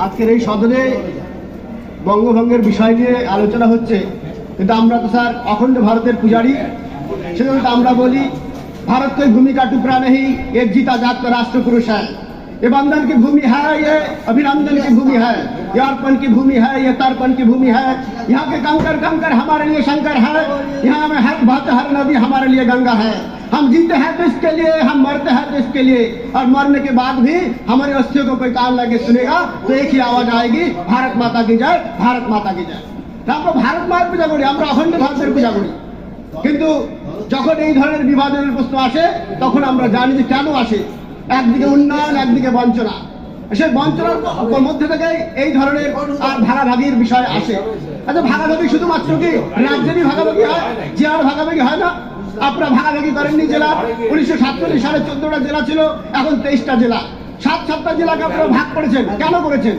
আজকের এই সদনে বঙ্গভঙ্গের বিষয় নিয়ে আলোচনা হচ্ছে কিন্তু আমরা তো স্যার অখণ্ড ভারতের পূজারী সেজন্য তো আমরা বলি भारत कोई भूमि का टुकड़ा नहीं एक जीता जात का राष्ट्र पुरुष है ये बंधन की भूमि है ये अभिनंदन की भूमि है ये अर्पण की भूमि है ये तर्पण की भूमि है यहाँ के कंकर कंकर हमारे लिए शंकर है यहाँ में हर बात हर नदी हमारे लिए गंगा है हम जीते हैं तो इसके लिए हम मरते हैं तो इसके लिए और मरने के बाद भी हमारी अस्थियों को कोई कान लगे सुनेगा तो एक ही आवाज आएगी भारत माता की जय भारत माता की जय তা আমরা ভারত মায়ের পূজা করি আমরা অখণ্ড ভারতের পূজা করি কিন্তু যখন এই ধরনের বিভাজনের প্রশ্ন আসে তখন আমরা জানি যে কেন আসে একদিকে উন্নয়ন একদিকে বঞ্চনা সেই বঞ্চনার মধ্যে থেকে এই ধরনের আর ভাগাভাগির বিষয় আসে আচ্ছা ভাগাভাগি শুধুমাত্র কি রাজ্যেরই ভাগাভাগি হয় জেলার ভাগাভাগি হয় না আপনারা ভাগাভাগি করেননি জেলা? উনিশশো সাতচল্লিশ সালে চোদ্দটা জেলা ছিল, এখন তেইশটা জেলা। সাত সাতটা জেলাকে আপনারা ভাগ করেছেন। কেন করেছেন?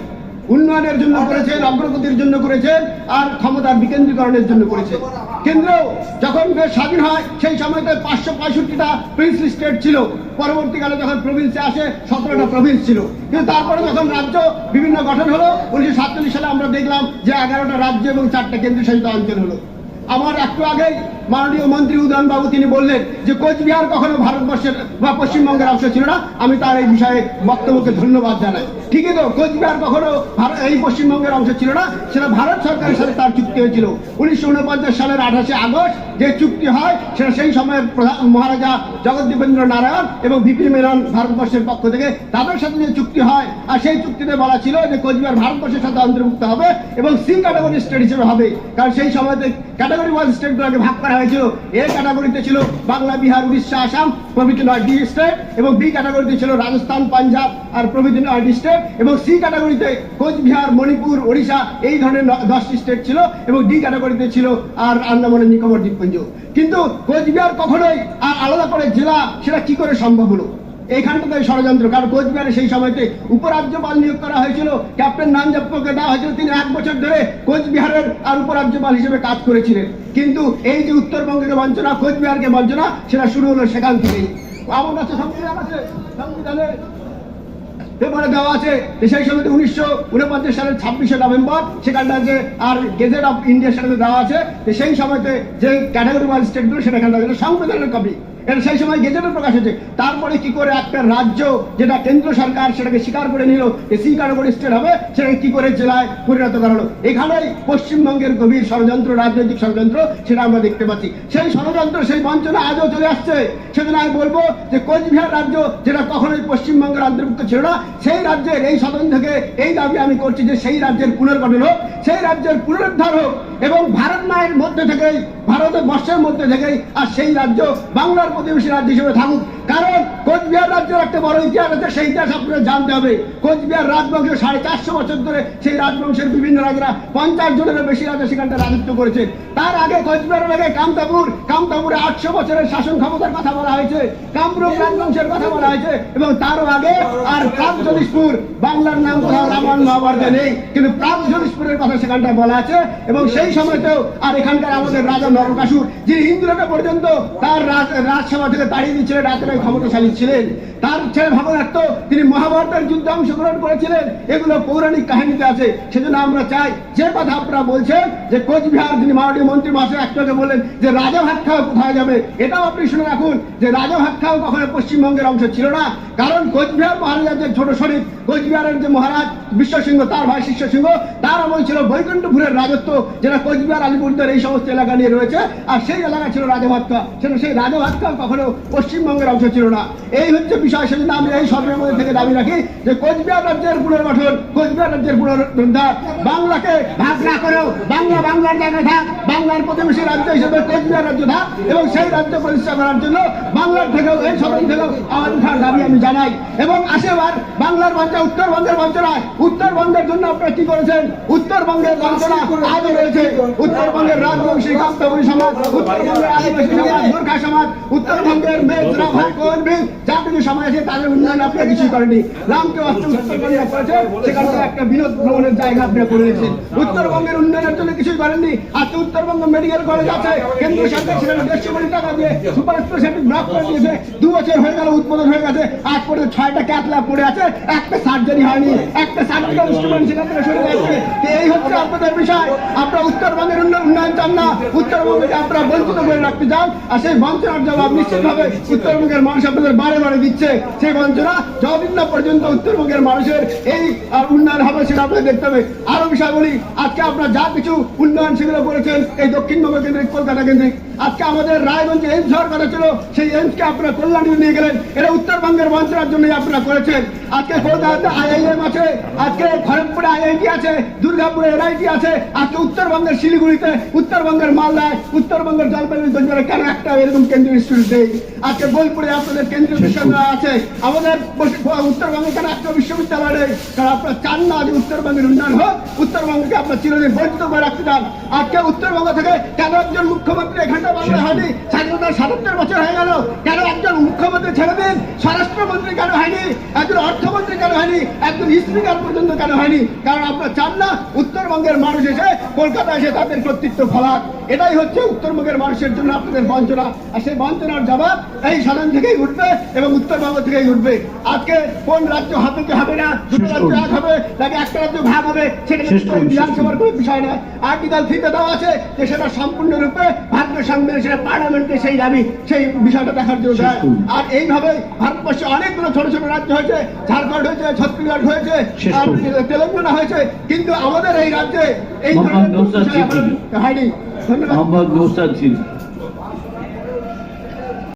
উন্নয়নের জন্য করেছেন, অগ্রগতির জন্য করেছেন, আর ক্ষমতার বিকেন্দ্রীকরণের জন্য করেছেন। কেন্দ্র যখন স্বাধীন হয়, সেই সময়তে পাঁচশো পঁয়ষট্টিটা প্রিন্সলি স্টেট ছিল। পরবর্তীকালে যখন প্রভিন্সে আসে, সতেরোটা প্রভিন্স ছিল। কিন্তু তারপরে যখন রাজ্য বিভিন্ন গঠন হলো, উনিশশো সাতচল্লিশ সালে আমরা দেখলাম যে এগারোটা রাজ্য এবং চারটা কেন্দ্রশাসিত অঞ্চল হলো। আমার একটু আগেই মাননীয় মন্ত্রী উদয়ন বাবু তিনি বললেন যে কোচবিহার কখনো ভারতবর্ষের বা পশ্চিমবঙ্গের অংশ ছিল না। আমি তার এই বিষয়ে বক্তব্যকে ধন্যবাদ জানাই। ঠিকই তো, কোচবিহার কখনো এই পশ্চিমবঙ্গের অংশ ছিল না, সেটা ভারত সরকারের সাথে তার চুক্তি হয়েছিল। উনিশশো উনপঞ্চাশ সালের আঠাশে আগস্ট যে চুক্তি হয়, সেটা সেই সময়ের প্রধান মহারাজা জগদ্দীপেন্দ্র নারায়ণ এবং বিপিন মেনন ভারতবর্ষের পক্ষ থেকে তাদের সাথে যে চুক্তি হয়, আর সেই চুক্তিতে বলা ছিল যে কোচবিহার ভারতবর্ষের সাথে অন্তর্ভুক্ত হবে এবং সি ক্যাটাগরি স্টেট হিসেবে হবে। কারণ সেই সময়তে ক্যাটাগরি ওয়াইজ স্টেটগুলোকে ভাগ করা হয়েছিল। এ ক্যাটাগরিতে ছিল বাংলা, বিহার, উড়িষ্যা, আসাম, প্রভৃতি নয়টি স্টেট এবং বি ক্যাটাগরিতে ছিল রাজস্থান, পাঞ্জাব আর প্রভৃতি নয়টি স্টেট এবং সি ক্যাটাগরিতে কোচবিহার, মণিপুর, ওড়িশা এই ধরনের দশটি স্টেট ছিল এবং ডি ক্যাটাগরিতে ছিল আর আন্দামানের নিকোবর দ্বীপপুঞ্জ। কিন্তু কোচবিহার কখনোই আর আলাদা করে জেলা সেটা কি করে সম্ভব হলো? এইখানটাতে ষড়যন্ত্র। কারণ কোচবিহারে সেই সময়তে উপরাজ্যপাল নিয়োগ করা হয়েছিল। ক্যাপ্টেন নামজাপ্পকে দেওয়া হয়েছিল। তিনি এক বছর ধরে কোচবিহারের আর উপরাজ্যপাল হিসেবে কাজ করেছিলেন। কিন্তু এই যে উত্তরবঙ্গকে বঞ্চনা, কোচবিহারকে বঞ্চনা, সেটা শুরু হলো সেখান থেকেই। আমার কাছে সংবিধান আছে। পেপারে দেওয়া আছে সেই সময় উনিশশো উনপঞ্চাশ সালের ছাব্বিশে নভেম্বর, সেখানটা যে আর গেজেট অফ ইন্ডিয়ার সাথে দেওয়া আছে। সেই সময়তে যে ক্যাটাগরি ওয়াইজ স্টেটগুলো সেটা আছে। সংবিধানের কপি এটা সেই সময় গেজেটে প্রকাশ হয়েছে। তারপরে কি করে একটা রাজ্য যেটা কেন্দ্র সরকার সেটাকে স্বীকার করে নিল যে সি ক্যাটাগরি স্টেট হবে, সেটাকে কি করে জেলায় পরিণত করা হলো। এখানেই পশ্চিমবঙ্গের গভীর ষড়যন্ত্র, রাজনৈতিক ষড়যন্ত্র সেটা আমরা দেখতে পাচ্ছি। সেই ষড়যন্ত্র, সেই বঞ্চনা আজও চলে আসছে। সেজন্য আমি বলব যে কোচবিহার রাজ্য, যেটা কখনোই পশ্চিমবঙ্গের অন্তর্ভুক্ত ছিল না, সেই রাজ্যের এই থেকে এই দাবি আমি করছি যে সেই রাজ্যের পুনর্গঠন হোক, সেই রাজ্যের পুনরুদ্ধার হোক এবং ভারত মায়ের মধ্যে থেকেই, ভারতবর্ষের মধ্যে থেকেই আর সেই রাজ্য বাংলার প্রতিবেশী রাজ্য হিসেবে থাকুক। কারণ কোচবিহার রাজ্যের একটা বড় ইতিহাস আছে, সেই ইতিহাস আপনাদের জানতে হবে। কোচবিহার রাজবংশ সাড়ে চারশো বছর ধরে সেই রাজবংশের বিভিন্ন রাজারা পঞ্চাশ জনেরও বেশি রাজা সেখানটা রাজত্ব করেছে। তার আগে কোচবিহারের আগে কামতাপুর, কামতাপুরে আটশো বছরের শাসন ক্ষমতার কথা বলা হয়েছে, কামরূপ রাজবংশের কথা বলা হয়েছে, এবং তারও আগে আর প্রাগজ্যোতিষপুর বাংলার নাম কোথাও রামায়ণ মহাভারতে নেই, কিন্তু প্রাগজ্যোতিষপুরের কথা সেখানটায় বলা আছে, এবং সেই সময়তেও আর এখানকার আমাদের রাজা নরকাসুর, যিনি ইন্দ্রকে পর্যন্ত তার রাজ- রাজসভা থেকে তাড়িয়ে দিচ্ছিলেন, রাত্রে ক্ষমতাশালী ছিলেন। তার ছেলে ভাবনার্থ তিনি মহাভারতের যুদ্ধে অংশগ্রহণ করেছিলেন। এগুলো পৌরাণিক কাহিনীতে আছে। সেজন্য আমরা চাই, যে কথা আপনারা বলছেন, যে কোচবিহার যিনি মাননীয় মন্ত্রী মহাশয় একটাকে বললেন যে রাজা ভাত খাওয়া কোথায় যাবে, এটাও আপনি শুনে রাখুন যে রাজা ভাত খাওয়া কখনো পশ্চিমবঙ্গের অংশ ছিল না। কারণ কোচবিহার মহারাজার যে ছোট শরীর, কোচবিহারের যে মহারাজ বিশ্বসিংহ, তার ভাই শিষ্য সিংহ তার আমল ছিল বৈকুণ্ঠপুরের রাজত্ব, যেটা কোচবিহার আলিপুরদের এই সমস্ত এলাকা নিয়ে রয়েছে। আর সেই এলাকা ছিল রাজাভাতকা সেটা সেই রাজাভাতকা কখনো পশ্চিমবঙ্গের অংশ ছিল না। এই হচ্ছে বিষয় সেজন্য আমি এই সর্বের মধ্যে থেকে দাবি রাখি যে কোচবিহার রাজ্যের পুনর্গঠন, কোচবিহার রাজ্যের পুনরুদ্ধার বাংলাকে ভাগ না করেও বাংলা বাংলার জায়গায় থাক, বাংলার প্রতিবেশী রাজ্য হিসেবে কোচবিহার রাজ্য থাক এবং সেই রাজ্য প্রতিষ্ঠা করার জন্য বাংলার থেকেও, এই সদন থেকেও আমার উঠার দাবি আমি জানাই। এবং আসেবার বাংলার বঞ্চনা উত্তরবঙ্গের বঞ্চনা উত্তরবঙ্গের জন্য আপনারা কি করেছেন? উত্তরবঙ্গের বঞ্চনা আজও রয়েছে। উত্তরবঙ্গের রাজবংশী কামতাবুরি সমাজ, উত্তরবঙ্গের আদিবাসী সমাজ গোর্খা সমাজ, উত্তরবঙ্গের মেঘরা ভাই করবে যা কিছু তাদের উন্নয়ন কিছুই করেনি রামকে একটা বিনোদ ভ্রমণের জায়গা করে উত্তরবঙ্গের উন্নয়নের জন্য কিছুই করেননি। আজকে উত্তরবঙ্গ মেডিকেল কলেজ আছে, কেন্দ্রীয় সরকার সেখানে দেড়শো কোটি টাকা দিয়ে সুপার ব্লক করে দিয়েছে। দু বছর হয়ে গেল হয়ে গেছে। আজ পর্যন্ত ছয়টা পড়ে আছে, একটা সার্জারি হয়নি। একটা সার্জিক্যাল ইনস্ট্রুমেন্ট সরে তো এই হচ্ছে আপনাদের বিষয়। আপনারা উত্তরবঙ্গের উন্নয়ন চান না। উত্তরবঙ্গকে আপনারা বঞ্চিত করে রাখতে চান। আর সেই বঞ্চনার জবাব নিশ্চিতভাবে উত্তরবঙ্গের মানুষ আপনাদের বারে বারে দিচ্ছে। সেই বঞ্চনা যতদিন না পর্যন্ত উত্তরবঙ্গের মানুষের এই উন্নয়ন হবে সেটা আপনাদের দেখতে হবে। আরও আজকে যা কিছু উন্নয়ন সেগুলো করেছেন, এই দক্ষিণবঙ্গ কেন্দ্রিক, কলকাতা কেন্দ্রিক, আজকে আমাদের রায়গঞ্জে এইমস ছিল সেই এইমসকে আপনারা নিয়ে গেলেন। এটা উত্তরবঙ্গের বঞ্চনার জন্যই আপনারা করেছেন। আজকে কলকাতাতে আইআইএম আছে, আজকে খড়গপুরে আইআইটি আছে, দুর্গাপুরে এনআইটি আছে, আজকে উত্তরবঙ্গের শিলিগুড়িতে, উত্তরবঙ্গের মালদায়, উত্তরবঙ্গের জলপাইগুড়ি কেন একটা এরকম কেন্দ্রীয় ইনস্টিটিউট নেই? আজকে বোলপুরে আপনাদের কেন্দ্রীয় বিশ্ববিদ্যালয় আছে। আমাদের পশ্চিম- উত্তরবঙ্গে কেন একটা বিশ্ববিদ্যালয় নেই কারণ আপনারা চান না যে উত্তরবঙ্গের উন্নয়ন হোক উত্তরবঙ্গকে আপনার চিরদিন বঞ্চিত করে রাখতে চান। আজকে উত্তরবঙ্গ থেকে কেন একজন মুখ্যমন্ত্রী এখানটা বাংলা হয়নি? স্বাধীনতার সাতাত্তর বছর হয়ে গেল। কেন একজন মুখ্যমন্ত্রী ছেড়ে দিন? স্বরাষ্ট্রমন্ত্রী কেন হয়নি? একজন অর্থমন্ত্রী কেন হয়নি? একজন স্পিকার পর্যন্ত কেন হয়নি? কারণ আপনারা চান না উত্তরবঙ্গের মানুষ এসে কলকাতা এসে তাদের কর্তৃত্ব ফলাক এটাই হচ্ছে উত্তরবঙ্গের মানুষের জন্য আপনাদের বঞ্চনা। আর সেই বঞ্চনার জবাব এই সাধারণ থেকেই উঠবে এবং উত্তরবঙ্গ থেকেই উঠবে। আজকে কোন রাজ্য কি হবে না? দুটো রাজ্য এক হবে নাকি একটা রাজ্য ভাগ হবে? সেটা বিধানসভার কোনো বিষয় না আর্টিকেল থ্রিতে দেওয়া আছে যে সেটা সম্পূর্ণরূপে ভারতের সংবিধান সেটা পার্লামেন্টে সেই দাবি সেই বিষয়টা দেখার জন্য। আর এইভাবে ভারতবর্ষে অনেকগুলো ছোট ছোট রাজ্য হয়েছে। ঝাড়খণ্ড হয়েছে ছত্তিশগড় হয়েছে তেলেঙ্গানা হয়েছে কিন্তু আমাদের এই রাজ্যে এই ধরনের। হয়নি। ধন্যবাদ।